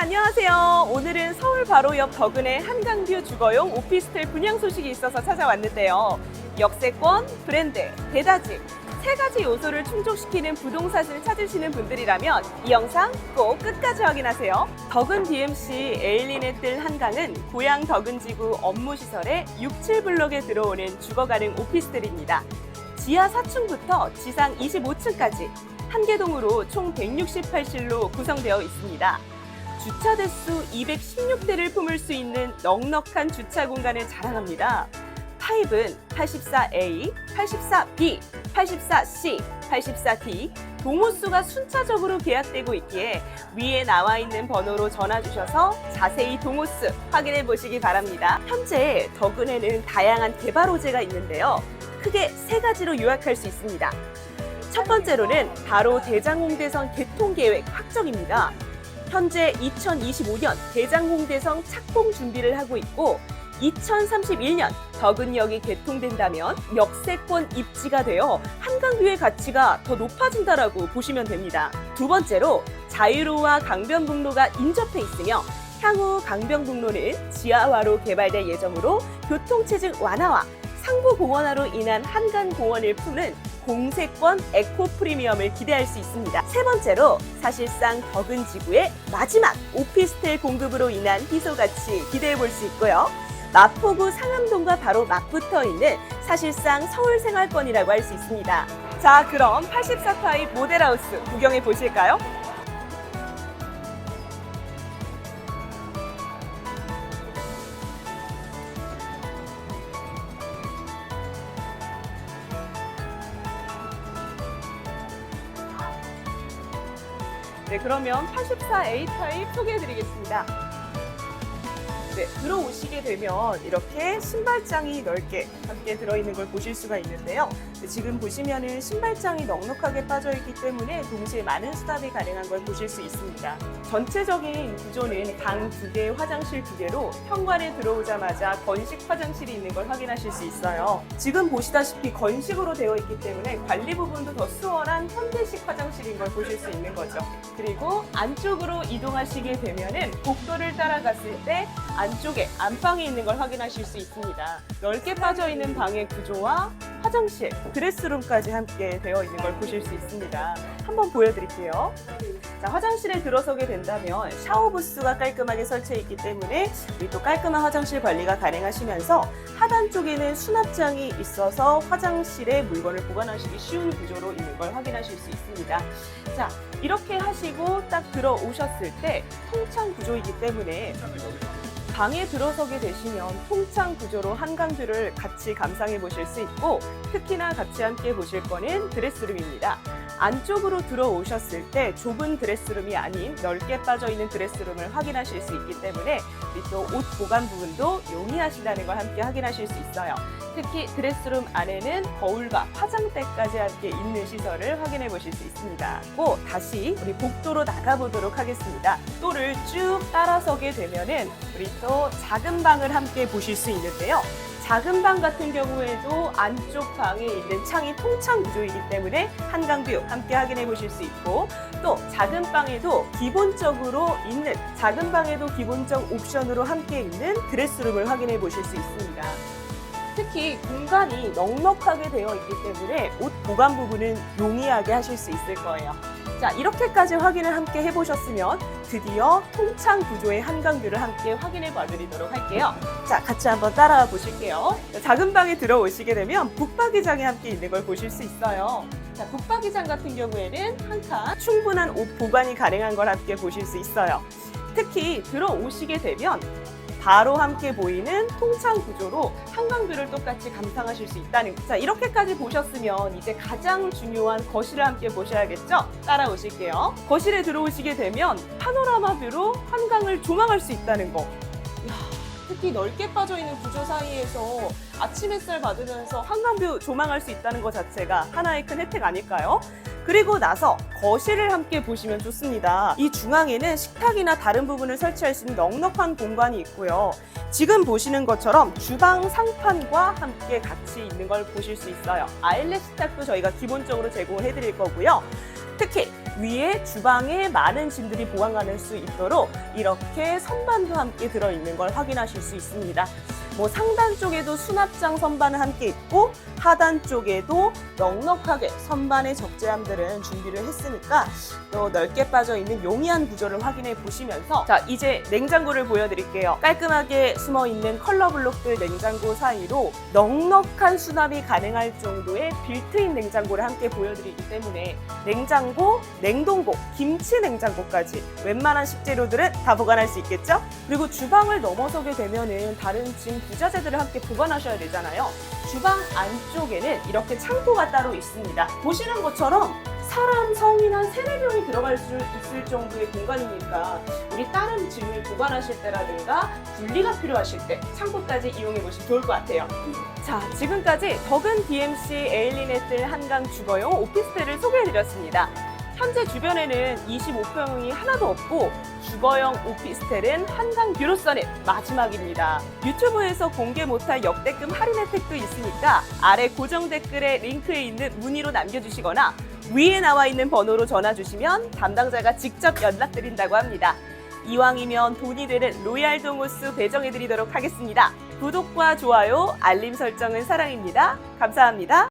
안녕하세요. 오늘은 서울 바로 옆 덕은의 한강뷰 주거용 오피스텔 분양 소식이 있어서 찾아왔는데요. 역세권, 브랜드, 대다지 세 가지 요소를 충족시키는 부동산을 찾으시는 분들이라면 이 영상 꼭 끝까지 확인하세요. 덕은 DMC 에일린의 뜰 한강은 고양 덕은지구 업무시설의 6, 7블록에 들어오는 주거 가능 오피스텔입니다. 지하 4층부터 지상 25층까지 한 개동으로 총 168실로 구성되어 있습니다. 주차 대수 216대를 품을 수 있는 넉넉한 주차 공간을 자랑합니다. 타입은 84A, 84B, 84C, 84D 동호수가 순차적으로 계약되고 있기에 위에 나와 있는 번호로 전화 주셔서 자세히 동호수 확인해 보시기 바랍니다. 현재 덕은에는 다양한 개발 호재가 있는데요. 크게 세 가지로 요약할 수 있습니다. 첫 번째로는 바로 대장홍대성 개통 계획 확정입니다. 현재 2025년 대장홍대성 착공 준비를 하고 있고 2031년 덕은역이 개통된다면 역세권 입지가 되어 한강뷰의 가치가 더 높아진다라고 보시면 됩니다. 두 번째로 자유로와 강변북로가 인접해 있으며 향후 강변북로는 지하화로 개발될 예정으로 교통체증 완화와 상부 공원화로 인한 한강 공원을 푸는 공세권 에코 프리미엄을 기대할 수 있습니다. 세 번째로 사실상 덕은 지구의 마지막 오피스텔 공급으로 인한 희소 가치 기대해 볼 수 있고요. 마포구 상암동과 바로 맞붙어 있는 사실상 서울 생활권이라고 할 수 있습니다. 자, 그럼 84타입 모델하우스 구경해 보실까요? 네, 그러면 84A 타입 소개해 드리겠습니다. 네, 들어오시게 되면 이렇게 신발장이 넓게 함께 들어있는 걸 보실 수가 있는데요. 네, 지금 보시면은 신발장이 넉넉하게 빠져 있기 때문에 동시에 많은 수납이 가능한 걸 보실 수 있습니다. 전체적인 구조는 방 두 개, 화장실 두 개로 현관에 들어오자마자 건식 화장실이 있는 걸 확인하실 수 있어요. 지금 보시다시피 건식으로 되어 있기 때문에 관리 부분도 더 수월한 현대식 화장실인 걸 보실 수 있는 거죠. 그리고 안쪽으로 이동하시게 되면은 복도를 따라갔을 때 안 쪽에 안방이 있는 걸 확인하실 수 있습니다. 넓게 빠져 있는 방의 구조와 화장실, 드레스룸까지 함께 되어 있는 걸 보실 수 있습니다. 한번 보여드릴게요. 자, 화장실에 들어서게 된다면 샤워 부스가 깔끔하게 설치해 있기 때문에 또 깔끔한 화장실 관리가 가능하시면서 하단 쪽에는 수납장이 있어서 화장실에 물건을 보관하시기 쉬운 구조로 있는 걸 확인하실 수 있습니다. 자, 이렇게 하시고 딱 들어오셨을 때 통창 구조이기 때문에 방에 들어서게 되시면 통창 구조로 한강뷰를 같이 감상해 보실 수 있고 특히나 같이 함께 보실 거는 드레스룸입니다. 안쪽으로 들어오셨을 때 좁은 드레스룸이 아닌 넓게 빠져 있는 드레스룸을 확인하실 수 있기 때문에 또옷 보관 부분도 용이하시다는 걸 함께 확인하실 수 있어요. 특히 드레스룸 안에는 거울과 화장대까지 함께 있는 시설을 확인해 보실 수 있습니다. 고 다시 우리 복도로 나가보도록 하겠습니다. 또를 쭉 따라서게 되면은 우리 또 작은 방을 함께 보실 수 있는데요. 작은 방 같은 경우에도 안쪽 방에 있는 창이 통창 구조이기 때문에 한강뷰 함께 확인해 보실 수 있고 또 작은 방에도 기본적으로 있는 작은 방에도 기본적 옵션으로 함께 있는 드레스룸을 확인해 보실 수 있습니다. 특히 공간이 넉넉하게 되어 있기 때문에 옷 보관 부분은 용이하게 하실 수 있을 거예요. 자, 이렇게까지 확인을 함께 해보셨으면 드디어 통창 구조의 한강뷰를 함께 확인해 봐드리도록 할게요. 자, 같이 한번 따라와 보실게요. 자, 작은 방에 들어오시게 되면 북박이장이 함께 있는 걸 보실 수 있어요. 자, 북박이장 같은 경우에는 한 칸 충분한 옷 보관이 가능한 걸 함께 보실 수 있어요. 특히 들어오시게 되면 바로 함께 보이는 통창 구조로 한강뷰를 똑같이 감상하실 수 있다는 거. 자, 이렇게까지 보셨으면 이제 가장 중요한 거실을 함께 보셔야겠죠? 따라오실게요. 거실에 들어오시게 되면 파노라마 뷰로 한강을 조망할 수 있다는 거. 특히 넓게 빠져 있는 구조 사이에서 아침 햇살 받으면서 한강뷰 조망할 수 있다는 것 자체가 하나의 큰 혜택 아닐까요? 그리고 나서 거실을 함께 보시면 좋습니다. 이 중앙에는 식탁이나 다른 부분을 설치할 수 있는 넉넉한 공간이 있고요. 지금 보시는 것처럼 주방 상판과 함께 같이 있는 걸 보실 수 있어요. 아일렛 식탁도 저희가 기본적으로 제공을 해드릴 거고요. 특히 위에 주방에 많은 짐들이 보관할 수 있도록 이렇게 선반도 함께 들어있는 걸 확인하실 수 있습니다. 뭐 상단 쪽에도 수납장 선반은 함께 있고 하단 쪽에도 넉넉하게 선반의 적재함들은 준비를 했으니까 또 넓게 빠져 있는 용이한 구조를 확인해 보시면서 자 이제 냉장고를 보여드릴게요. 깔끔하게 숨어 있는 컬러 블록들 냉장고 사이로 넉넉한 수납이 가능할 정도의 빌트인 냉장고를 함께 보여드리기 때문에 냉장고, 냉동고, 김치 냉장고까지 웬만한 식재료들은 다 보관할 수 있겠죠? 그리고 주방을 넘어서게 되면은 다른 짐 부자재들을 함께 보관하셔야 되잖아요. 주방 안쪽에는 이렇게 창고가 따로 있습니다. 보시는 것처럼 사람 성인 한 세네 명이 들어갈 수 있을 정도의 공간이니까 우리 다른 짐을 보관하실 때라든가 분리가 필요하실 때 창고까지 이용해 보시면 좋을 것 같아요. 자, 지금까지 덕은 DMC 에일리네틀 한강 주거용 오피스텔을 소개해 드렸습니다. 현재 주변에는 25평이 하나도 없고 주거용 오피스텔은 한강 뷰로서는 마지막입니다. 유튜브에서 공개 못할 역대급 할인 혜택도 있으니까 아래 고정 댓글에 링크에 있는 문의로 남겨주시거나 위에 나와 있는 번호로 전화 주시면 담당자가 직접 연락드린다고 합니다. 이왕이면 돈이 되는 로얄 동호수 배정해드리도록 하겠습니다. 구독과 좋아요, 알림 설정은 사랑입니다. 감사합니다.